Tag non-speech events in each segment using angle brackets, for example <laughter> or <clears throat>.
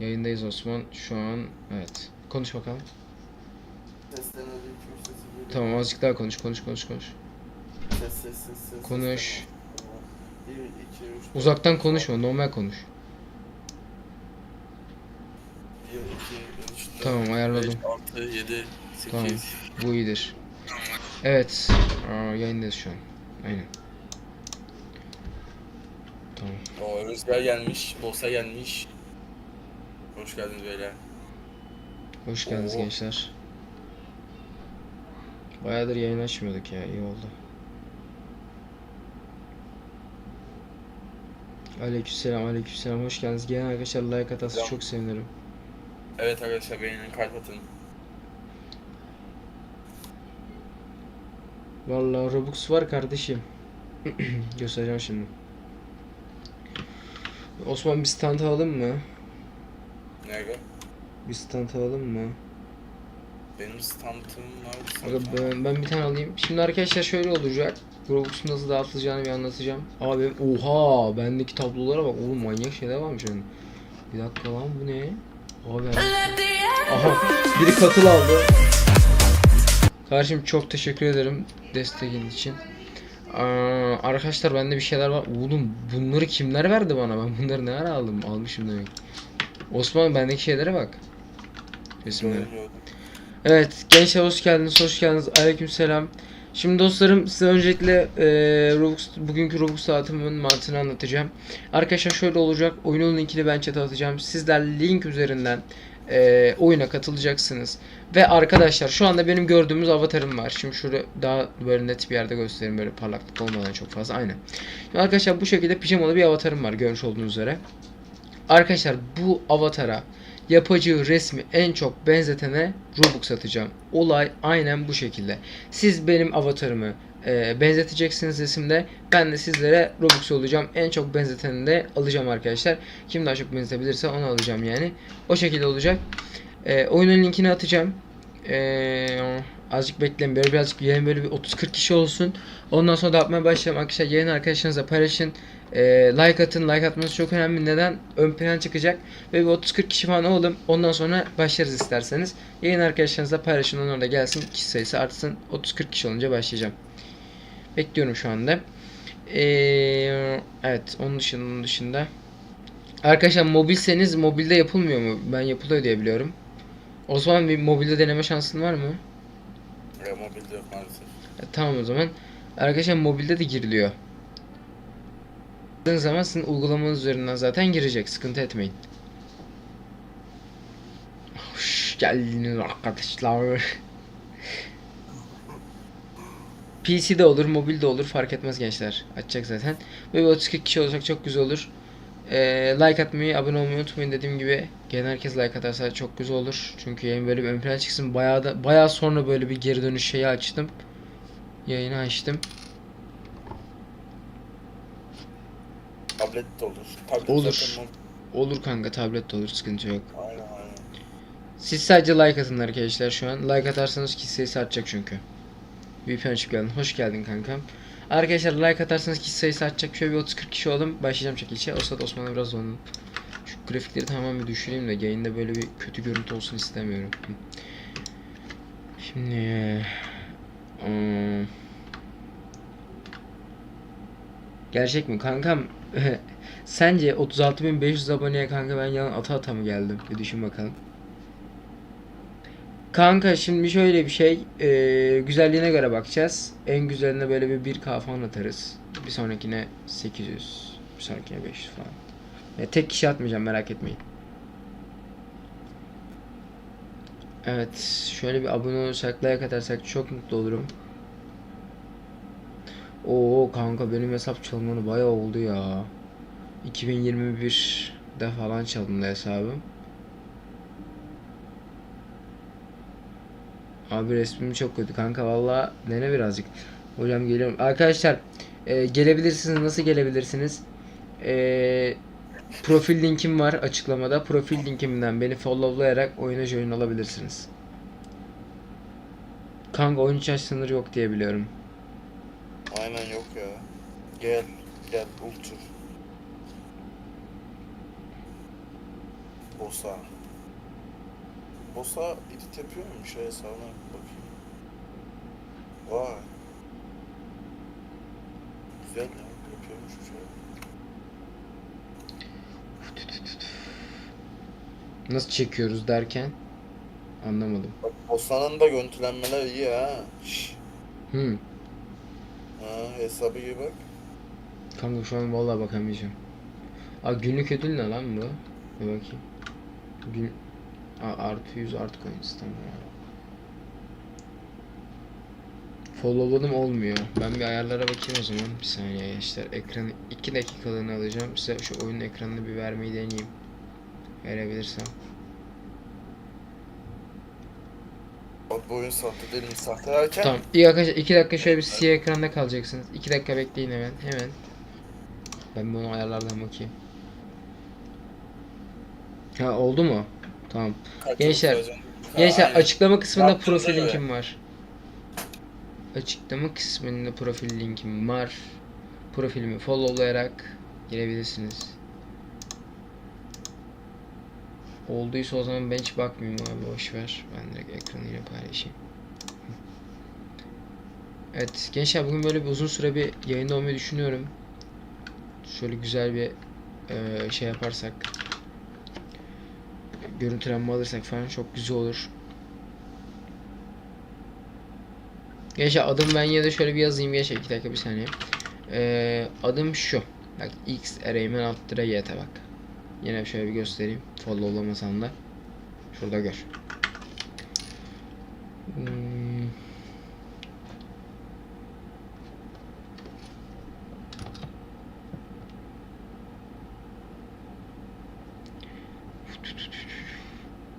Yayındayız Osman. Şu an evet. Konuş bakalım. Tamam azıcık daha konuş konuş konuş konuş. Ses ses ses ses. Konuş. 1, 2, 3, Uzaktan konuşma normal konuş. 1, 2, 3, 4, Tamam, ayarladım. 6, 7, 8. Tamam. Bu iyidir. Evet. Aa, yayındayız şu an. Aynen. Tamam. O Rüzgar gelmiş, Bosa gelmiş. Hoş geldiniz beyler. Hoş geldiniz Oo. gençler. Bayağıdır yayın açmıyorduk ya. iyi oldu. Aleykümselam, aleykümselam. Hoş geldiniz. Gelen arkadaşlar like atarsa Selam. çok sevinirim. Evet arkadaşlar beğenin kalp atın. Vallahi Robux var kardeşim. <clears throat> Göstereceğim şimdi. Osman bir stand alalım mı? Nerede? Bir stand alalım mı? Benim stantım var. Aga ben, ben bir tane alayım. Şimdi arkadaşlar şöyle olacak. Robux'un nasıl dağıtılacağını bir anlatacağım. Abi oha bendeki tablolara bak oğlum manyak şeyler varmış yani. Bir dakika lan bu ne? Abi. Aha biri katıl aldı. Kardeşim çok teşekkür ederim desteğin için. Aa, arkadaşlar bende bir şeyler var. Oğlum bunları kimler verdi bana? Ben bunları ne ara aldım? Almışım demek. Osman bendeki şeylere bak. Resimlere. Evet gençler hoş geldiniz hoş geldiniz aleykümselam. Şimdi dostlarım size öncelikle e, Robux, bugünkü Robux dağıtımının mantığını anlatacağım. Arkadaşlar şöyle olacak oyunun linkini ben chat'e atacağım. Sizler link üzerinden e, oyuna katılacaksınız. Ve arkadaşlar şu anda benim gördüğümüz avatarım var. Şimdi şöyle daha böyle net bir yerde göstereyim böyle parlaklık olmadan çok fazla aynen. Şimdi arkadaşlar bu şekilde pijamalı bir avatarım var görmüş olduğunuz üzere. Arkadaşlar bu avatara yapacağı resmi en çok benzetene Robux atacağım. Olay aynen bu şekilde. Siz benim avatarımı e, benzeteceksiniz resimde. Ben de sizlere Robux olacağım. En çok benzeteni de alacağım arkadaşlar. Kim daha çok benzetebilirse onu alacağım yani. O şekilde olacak. E, oyunun linkini atacağım. E, azıcık bekleyin. Böyle birazcık yayın böyle bir 30-40 kişi olsun. Ondan sonra dağıtmaya başlayalım. Arkadaşlar yayın arkadaşlarınızla paylaşın. E, like atın. Like atmanız çok önemli. Neden? Ön plan çıkacak. Ve bir 30-40 kişi falan olalım. Ondan sonra başlarız isterseniz. Yayın arkadaşlarınızla paylaşın. Onlar da gelsin. Kişi sayısı artsın. 30-40 kişi olunca başlayacağım. Bekliyorum şu anda. Ee, evet. Onun dışında, onun dışında. Arkadaşlar mobilseniz mobilde yapılmıyor mu? Ben yapılıyor diye biliyorum. O zaman bir mobilde deneme şansın var mı? Ya mobilde yok maalesef. E, tamam o zaman. Arkadaşlar mobilde de giriliyor. Girdığınız zaman sizin uygulamanız üzerinden zaten girecek. Sıkıntı etmeyin. Hoş geldiniz arkadaşlar. PC'de olur, mobilde olur fark etmez gençler. Açacak zaten. Böyle 32 kişi olacak çok güzel olur. Ee, like atmayı, abone olmayı unutmayın dediğim gibi. Gelen herkes like atarsa çok güzel olur. Çünkü yayın böyle bir ön plana çıksın. Bayağı da bayağı sonra böyle bir geri dönüş şeyi açtım. Yayını açtım. Tablet de olur. Tablet Olur. zaten Olur kanka tablet de olur sıkıntı yok. Aynen aynen. Siz sadece like atın arkadaşlar şu an. Like atarsanız kişi sayısı artacak çünkü. VPN açıp geldin. Hoş geldin kankam. Arkadaşlar like atarsanız kişi sayısı artacak. Şöyle bir 30-40 kişi olalım. Başlayacağım çekilişe. O sırada Osman'a biraz donum. Şu grafikleri tamamen bir düşüreyim de yayında böyle bir kötü görüntü olsun istemiyorum. Şimdi hmm. Gerçek mi kankam? <laughs> Sence 36.500 aboneye kanka ben yalan ata ata mı geldim? Bir düşün bakalım. Kanka şimdi şöyle bir şey eee, güzelliğine göre bakacağız. En güzeline böyle bir 1K falan atarız. Bir sonrakine 800, bir sonrakine 500 falan. Ya tek kişi atmayacağım merak etmeyin. Evet şöyle bir abone olursak like atarsak çok mutlu olurum. Oo kanka benim hesap çalınanı bayağı oldu ya. 2021'de falan çalındı hesabım. Abi resmim çok kötü kanka valla dene birazcık. Hocam geliyorum. Arkadaşlar e, gelebilirsiniz nasıl gelebilirsiniz? E, profil linkim var açıklamada. Profil linkimden beni followlayarak oyuna join olabilirsiniz. Kanka 13 yaş sınırı yok diye biliyorum. Aynen yok ya. Gel. Gel ultur. Bosa. Bosa edit yapıyor muymuş ya hesabına bakayım. Vay. Güzel ya. Yapıyormuş şey. Nasıl çekiyoruz derken anlamadım. Bak Bosa'nın da görüntülenmeler iyi ha. Şş. Hmm. Ha hesabı gibi bak. Kanka şu an vallahi bakamayacağım. Aa günlük ödül ne lan bu? Bir bakayım. Gün Artı 100 artı coins tamam. Followladım olmuyor. Ben bir ayarlara bakayım o zaman. Bir saniye gençler. Ekranı 2 dakikalığını alacağım. Size şu oyunun ekranını bir vermeyi deneyeyim. Verebilirsem. Bak bu oyun sahte değil mi? Sahte derken Tamam. İyi arkadaşlar 2 dakika şöyle bir siyah ekranda kalacaksınız. 2 dakika bekleyin hemen. Hemen. Ben bunu ayarlardan bakayım. Ha oldu mu? Tamam. kaç Gençler, Gençler aynen. açıklama kısmında Yaptığınıza profil göre. linkim var. Açıklama kısmında profil linkim var. Profilimi followlayarak girebilirsiniz. Olduysa o zaman ben hiç bakmayayım abi boş ver. Ben direkt ekranıyla paylaşayım. Evet gençler bugün böyle bir uzun süre bir yayında olmayı düşünüyorum. Şöyle güzel bir eee, şey yaparsak görüntülenme alırsak falan çok güzel olur. Gençler adım ben ya da şöyle bir yazayım gençler 2 dakika bir saniye. Ee, adım şu. Bak X Ereymen Altıra YT bak. Yine şöyle bir göstereyim. Followlamasam da. Şurada gör. Hmm.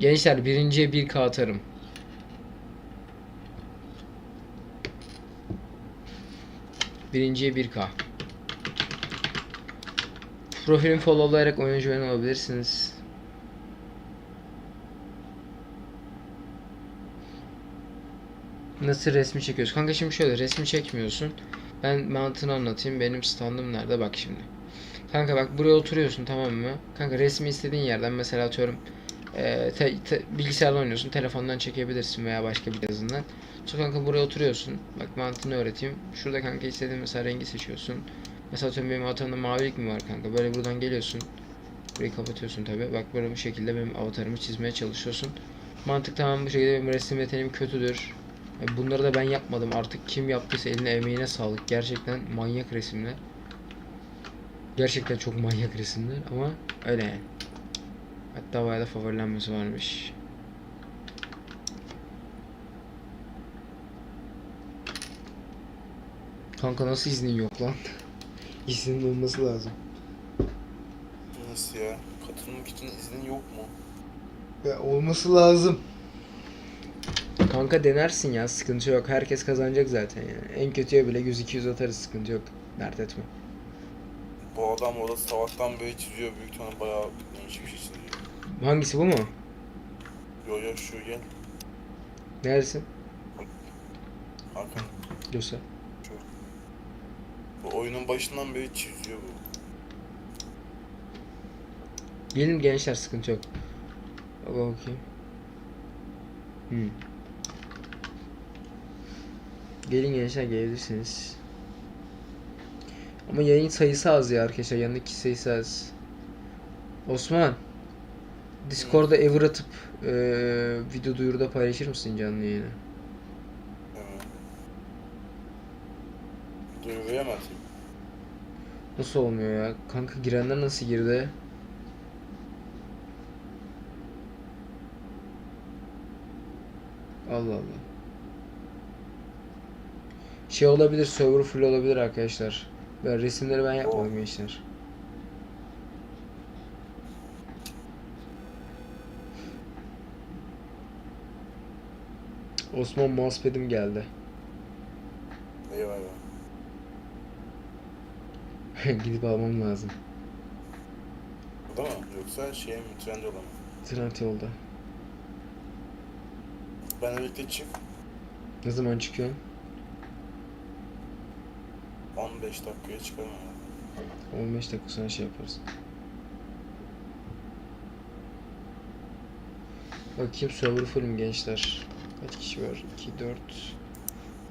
Gençler birinciye 1K atarım. Birinciye 1K. Profilimi followlayarak oyuncu oyun alabilirsiniz. Nasıl resmi çekiyoruz? Kanka şimdi şöyle resmi çekmiyorsun. Ben mantığını anlatayım. Benim standım nerede? Bak şimdi. Kanka bak buraya oturuyorsun tamam mı? Kanka resmi istediğin yerden mesela atıyorum e, te, te, bilgisayardan oynuyorsun. Telefondan çekebilirsin veya başka bir yazından. Sonra kanka buraya oturuyorsun. Bak mantığını öğreteyim. Şurada kanka istediğin mesela rengi seçiyorsun. Mesela atıyorum benim avatarımda mavilik mi var kanka? Böyle buradan geliyorsun. Burayı kapatıyorsun tabi. Bak böyle bu şekilde benim avatarımı çizmeye çalışıyorsun. Mantık tamam bu şekilde benim resim yeteneğim kötüdür. E, Bunları da ben yapmadım. Artık kim yaptıysa eline emeğine sağlık. Gerçekten manyak resimler. Gerçekten çok manyak resimler ama öyle yani. Hatta bayağı da favorilenmesi varmış. Kanka nasıl iznin yok lan? <laughs> İznin olması lazım. Nasıl ya? Katılmak için iznin yok mu? Ya olması lazım. Kanka denersin ya sıkıntı yok. Herkes kazanacak zaten yani. En kötüye bile 100-200 atarız sıkıntı yok. Dert etme. Bu adam orada sabahtan beri çiziyor. Büyük ihtimalle bayağı değişik bir şey çiziyor. Hangisi bu mu? Yo yo şu gel. Neredesin? Hakan. Göster. Bu oyunun başından beri çiziyor bu. Gelin gençler sıkıntı yok. Bak bakayım. Hmm. Gelin gençler gelebilirsiniz. Ama yayın sayısı az ya arkadaşlar. Yanındaki sayısı az. Osman. Discord'da ever atıp eee video duyuruda paylaşır mısın canlı yayını? Evet. Duyuruya mı atayım? Nasıl olmuyor ya? Kanka girenler nasıl girdi? Allah Allah. Şey olabilir, server full olabilir arkadaşlar. Ben resimleri ben yapmadım gençler. Osman mousepad'im geldi. Eyvah eyvah. <laughs> Gidip almam lazım. Bu da mı? Yoksa şey mi? Trendyol'a mı? Trend yolda. Ben birlikte çık. Ne zaman çıkıyorsun? 15 dakikaya herhalde. 15 dakika sonra şey yaparız. Bakayım server full mü gençler? Kaç kişi var? 2, 4,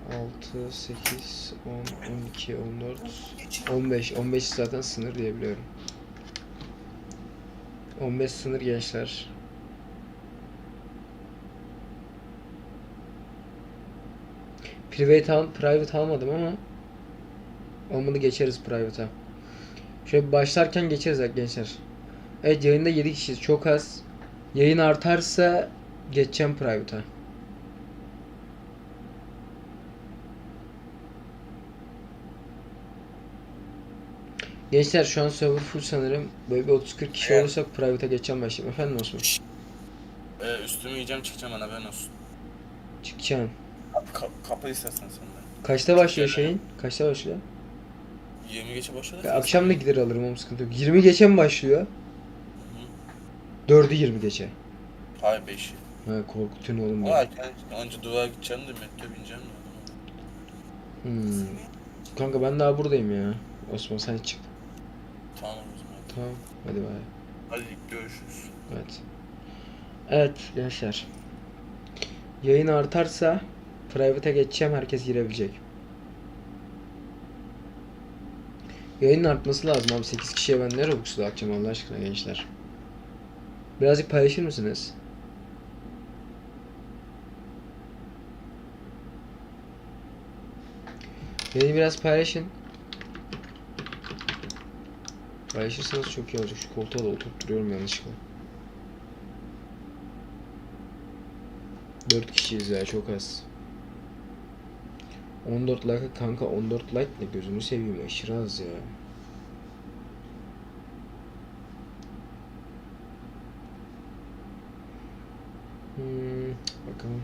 6, 8, 10, 12, 14, 15. 15 zaten sınır diye biliyorum. 15 sınır gençler. Private, al, private almadım ama olmadı geçeriz private'a. Şöyle başlarken geçeriz gençler. Evet yayında 7 kişiyiz çok az. Yayın artarsa geçeceğim private'a. Gençler şu an server full sanırım. Böyle bir 30-40 kişi Evet. olursak private'a geçeceğim başlayayım. Efendim Osman? Ee, üstümü yiyeceğim çıkacağım bana haberin olsun. Çıkacağım. Ka kapa istersen sen de. Kaçta başlıyor şeyin? Kaçta başlıyor? 20 geçe başladı. Ya akşam da gider alırım oğlum sıkıntı yok. 20 geçe mi başlıyor? 4'ü 20 geçe. Hayır 5'i. Ha korkutuyorsun oğlum beni. önce duvara gideceğim de metro bineceğim de. Hmm. Kanka ben daha buradayım ya. Osman sen çık. Tamam o zaman. Tamam. Hadi bay. Hadi görüşürüz. Evet. Evet gençler. Yayın artarsa private'e geçeceğim herkes girebilecek. Yayının artması lazım abi 8 kişiye ben ne Robux'u dağıtacağım Allah aşkına gençler. Birazcık paylaşır mısınız? Beni biraz paylaşın. Paylaşırsanız çok iyi olacak. Şu koltuğa da oturtturuyorum yanlışlıkla. 4 kişiyiz ya çok az. 14 like kanka 14 like ne gözünü seveyim aşırı az ya. Hmm, bakalım.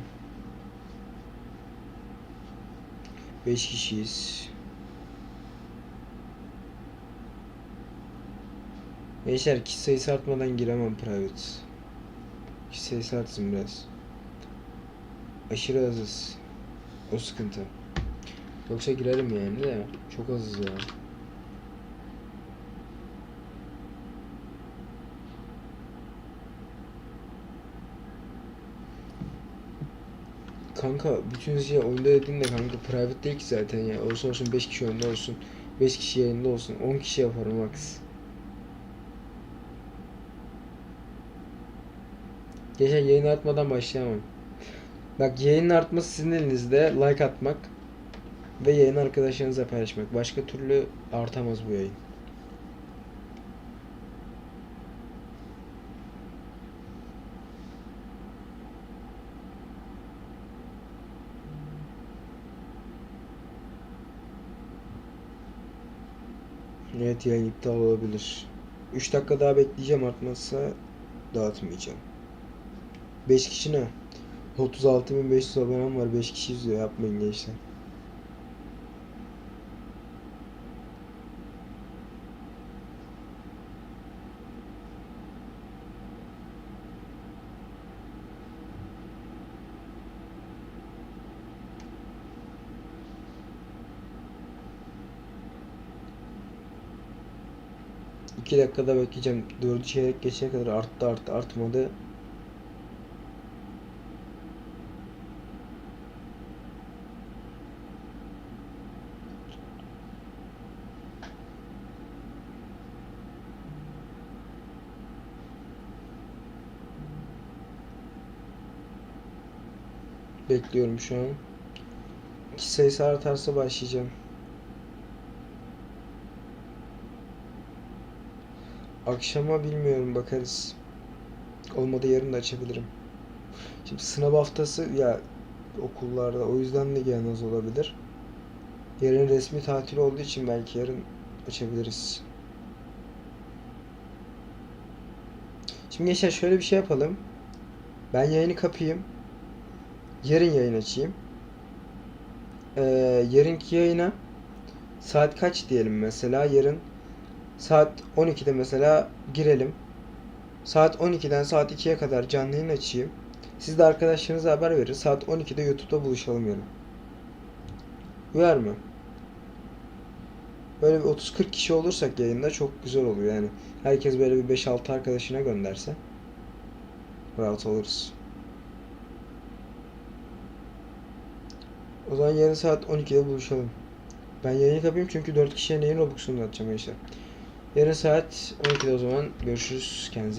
5 kişiyiz. Gençler kişi sayısı artmadan giremem private. Kişi sayısı artsın biraz. Aşırı azız. O sıkıntı. Yoksa girerim yani de çok azız ya. Kanka bütün şey oyunda dediğin de kanka private değil ki zaten ya. Olsun olsun 5 kişi oyunda olsun. 5 kişi yayında olsun. 10 kişi yaparım max. Geçen yayın artmadan başlayamam. Bak yayının artması sizin elinizde. Like atmak ve yayın arkadaşlarınızla paylaşmak. Başka türlü artamaz bu yayın. Evet yayın iptal olabilir. 3 dakika daha bekleyeceğim artmazsa dağıtmayacağım. 5 kişi ne? 36.500 abonem var 5 kişi izliyor yapmayın gençler. İki dakikada bekleyeceğim. Dördü çeyrek geçene kadar arttı arttı artmadı. Bekliyorum şu an. Kişi sayısı artarsa başlayacağım. Akşama bilmiyorum bakarız. Olmadı yarın da açabilirim. Şimdi sınav haftası ya okullarda o yüzden de gelmez olabilir. Yarın resmi tatil olduğu için belki yarın açabiliriz. Şimdi gençler şöyle bir şey yapalım. Ben yayını kapayım. Yarın yayın açayım. Ee, yarınki yayına saat kaç diyelim mesela yarın saat 12'de mesela girelim. Saat 12'den saat 2'ye kadar canlı yayın açayım. Siz de arkadaşlarınıza haber verin. Saat 12'de YouTube'da buluşalım yarın. Uyar mı? Böyle bir 30-40 kişi olursak yayında çok güzel oluyor yani. Herkes böyle bir 5-6 arkadaşına gönderse rahat oluruz. O zaman yarın saat 12'de buluşalım. Ben yayını kapayım çünkü 4 kişiye neyin Robux'unu atacağım gençler. Yarın saat 12'de o zaman görüşürüz. Kendinize